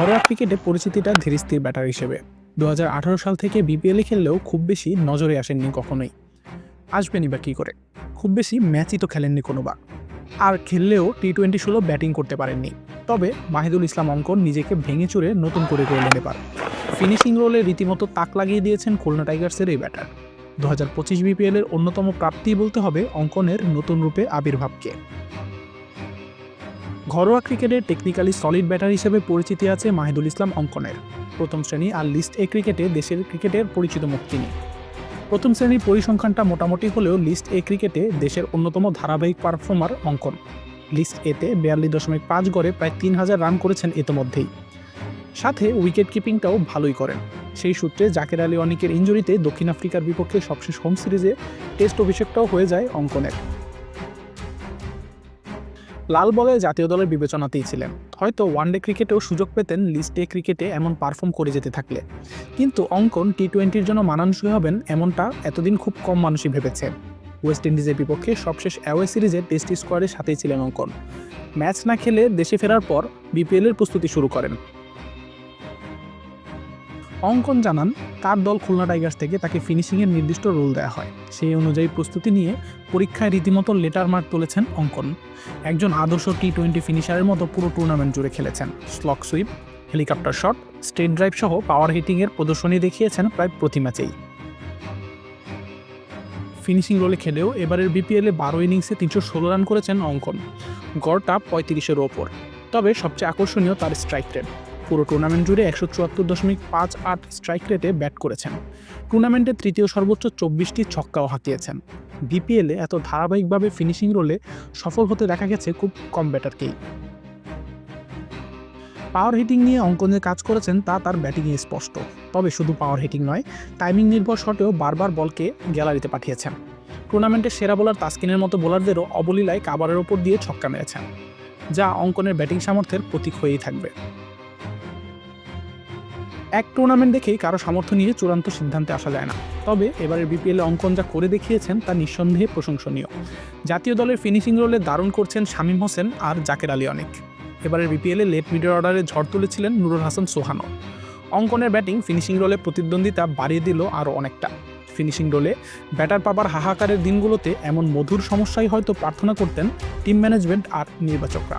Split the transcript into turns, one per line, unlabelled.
ঘরোয়া ক্রিকেটে পরিচিতিটা ধীরস্থির ব্যাটার হিসেবে। দু হাজার আঠারো সাল থেকে বিপিএলে খেললেও খুব বেশি নজরে আসেননি কখনোই। আসবেনই বা কী করে? খুব বেশি ম্যাচই তো খেলেননি কোনোবার। আর খেললেও টি টোয়েন্টি ষোলো ব্যাটিং করতে পারেননি। তবে মাহিদুল ইসলাম অঙ্কন নিজেকে ভেঙে চুরে নতুন করে করলেন এবার। ফিনিশিং রোলে রীতিমতো তাক লাগিয়ে দিয়েছেন খুলনা টাইগার্সের এই ব্যাটার। দু হাজার পঁচিশ বিপিএলের অন্যতম প্রাপ্তি বলতে হবে অঙ্কনের নতুন রূপে আবির্ভাবকে। ঘরোয়া ক্রিকেটে টেকনিক্যালি সলিড ব্যাটার হিসেবে পরিচিতি আছে মাহিদুল ইসলাম অঙ্কনের। প্রথম শ্রেণি আর লিস্ট এ ক্রিকেটে দেশের ক্রিকেটের পরিচিত মুখ তিনি প্রথম শ্রেণির পরিসংখ্যানটা মোটামুটি হলেও লিস্ট এ ক্রিকেটে দেশের অন্যতম ধারাবাহিক পারফর্মার অঙ্কন। লিস্ট এতে বিয়াল্লিশ দশমিক পাঁচ গড়ে প্রায় তিন হাজার রান করেছেন ইতোমধ্যেই। সাথে উইকেট কিপিংটাও ভালোই করেন। সেই সূত্রে জাকের আলী অনিকের ইঞ্জুরিতে দক্ষিণ আফ্রিকার বিপক্ষে সবশেষ হোম সিরিজে টেস্ট অভিষেকটাও হয়ে যায় অঙ্কনের। লাল বলে জাতীয় দলের বিবেচনাতেই ছিলেন। হয়তো ওয়ানডে ক্রিকেটেও সুযোগ পেতেন লিস্ট এ ক্রিকেটে এমন পারফর্ম করে যেতে থাকলে। কিন্তু অঙ্কন টি টোয়েন্টির জন্য মানানসই হবেন এমনটা এতদিন খুব কম মানুষই ভেবেছে। ওয়েস্ট ইন্ডিজের বিপক্ষে সবশেষ অ্যাওয়ে সিরিজে টেস্ট স্কোয়াডের সাথেই ছিলেন অঙ্কন। ম্যাচ না খেলে দেশে ফেরার পর বিপিএলের প্রস্তুতি শুরু করেন। অঙ্কন জানান, তার দল খুলনা টাইগার্স থেকে তাকে ফিনিশিংয়ের নির্দিষ্ট রোল দেওয়া হয়। সেই অনুযায়ী প্রস্তুতি নিয়ে পরীক্ষায় রীতিমতো লেটার মার্ক তুলেছেন অঙ্কন। একজন আদর্শ টি টোয়েন্টি ফিনিশারের মতো পুরো টুর্নামেন্ট জুড়ে খেলেছেন। Slog sweep, helicopter shot, straight drive সহ পাওয়ার হিটিংয়ের প্রদর্শনী দেখিয়েছেন প্রায় প্রতি ম্যাচেই। ফিনিশিং রোলে খেলেও এবারের বিপিএলে বারো ইনিংসে তিনশো ষোলো রান করেছেন অঙ্কন। গড়টা পঁয়ত্রিশের ওপর। তবে সবচেয়ে আকর্ষণীয় তার স্ট্রাইক রেট। পুরো টুর্নামেন্ট জুড়ে একশো চুয়াত্তর দশমিক পাঁচ আট স্ট্রাইক রেটে ব্যাট করেছেন। টুর্নামেন্টে তৃতীয় সর্বোচ্চ চব্বিশটি ছক্কাও হাঁকিয়েছেন বিপিএলে এত ধারাবাহিকভাবে ফিনিশিং রোলে সফল হতে দেখা গেছে খুব কম ব্যাটারকেই পাওয়ার হিটিং নিয়ে অঙ্কন যে কাজ করেছেন তা তার ব্যাটিংয়ে স্পষ্ট। তবে শুধু পাওয়ার হিটিং নয় টাইমিং নির্ভর শটেও বারবার বলকে গ্যালারিতে পাঠিয়েছেন। টুর্নামেন্টের সেরা বোলার তাসকিনের মতো বোলারদেরও অবলীলায় কাবারের ওপর দিয়ে ছক্কা মেরেছেন, যা অঙ্কনের ব্যাটিং সামর্থ্যের প্রতীক হয়েই থাকবে। এক টুর্নামেন্ট দেখেই কারও সামর্থ্য নিয়ে চূড়ান্ত সিদ্ধান্তে আসা যায় না। তবে এবারের বিপিএলে অঙ্কন যা করে দেখিয়েছেন তা নিঃসন্দেহে প্রশংসনীয়। জাতীয় দলের ফিনিশিং রোলে দারুণ করছেন শামীম হোসেন আর জাকের আলী অনেক। এবারের বিপিএলে লেট মিডল অর্ডারে ঝড় তুলেছিলেন নুরুল হাসান সোহানো অঙ্কনের ব্যাটিং ফিনিশিং রোলে প্রতিদ্বন্দ্বিতা বাড়িয়ে দিল আরও অনেকটা। ফিনিশিং রোলে ব্যাটার পাবার হাহাকারের দিনগুলোতে এমন মধুর সমস্যাই হয়তো প্রার্থনা করতেন টিম ম্যানেজমেন্ট আর নির্বাচকরা।